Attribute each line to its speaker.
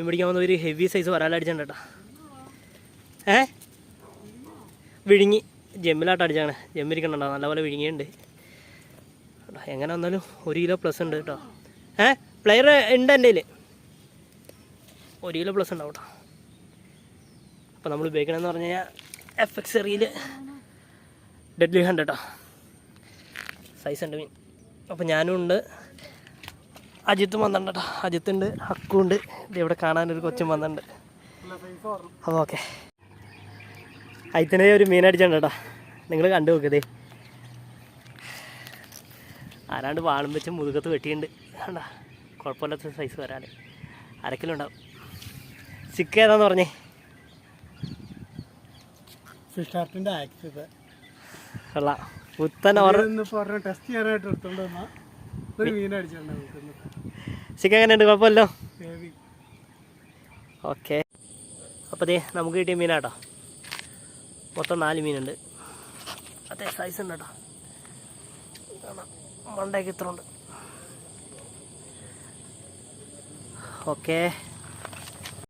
Speaker 1: മീൻ പിടിക്കാൻ വന്ന ഒരു ഹെവി സൈസ് വരാലടിച്ചിട്ടുണ്ട് കേട്ടോ. ഏ? വിഴുങ്ങി. ജമ്മിലാട്ട് അടിച്ചാണ് ജമ്മിരിക്കണുണ്ടോ നല്ലപോലെ വിഴുങ്ങിയുണ്ട് എങ്ങനെ വന്നാലും ഒരു കിലോ പ്ലസ് ഉണ്ട് കേട്ടോ. ഏ? പ്ലെയർ ഉണ്ട് എന്റെ ഒരു കിലോ പ്ലസ് ഉണ്ടാവും കേട്ടോ. അപ്പോൾ നമ്മൾ ഉപയോഗിക്കണമെന്ന് പറഞ്ഞു കഴിഞ്ഞാൽ എഫ് എക്സ് എറിയിൽ ഡെഡ്ലി ഹണ്ട് കേട്ടോ. സൈസ് ഉണ്ട് മീൻ. അപ്പോൾ ഞാനും ഉണ്ട്. അജിത്തും വന്നിട്ടുണ്ട് കേട്ടോ അജിത്തുണ്ട് ഹക്കുണ്ട്. ഇത് ഇവിടെ കാണാനൊരു കൊച്ചും വന്നിട്ടുണ്ട്. അപ്പോൾ ഓക്കെ. അജിത്തിനെ ഒരു മീൻ അടിച്ചിട്ടുണ്ട് കേട്ടോ നിങ്ങൾ കണ്ടു നോക്കതേ ആരാണ്ട് വാളും വെച്ച് മുതുകത്ത് വെട്ടിയിട്ടുണ്ട്. കണ്ട? കുഴപ്പമില്ലാത്ത സൈസ് വരാൻ അരക്കിലും ഉണ്ടാവും. സിക്ക് ഏതാന്ന് പറഞ്ഞേ? കൊള്ളാം. പുത്തൻ
Speaker 2: ഓർഡർ ടെസ്റ്റ് ചെയ്യാനായിട്ട് എടുത്തോണ്ട് വന്ന. ഒരു മീൻ അടിച്ചിട്ടുണ്ട് നമുക്ക്
Speaker 1: സിക്ക് എങ്ങനെയുണ്ട് കുഴപ്പമില്ലോ ഓക്കെ. അപ്പോൾ ദേ നമുക്ക് കിട്ടിയ മീനാട്ടോ. മൊത്തം നാല് മീനുണ്ട്. അതെ സൈസ് ഉണ്ട് കേട്ടോ. മണ്ടയ്ക്ക് ഇത്ര ഉണ്ട്. ഓക്കെ.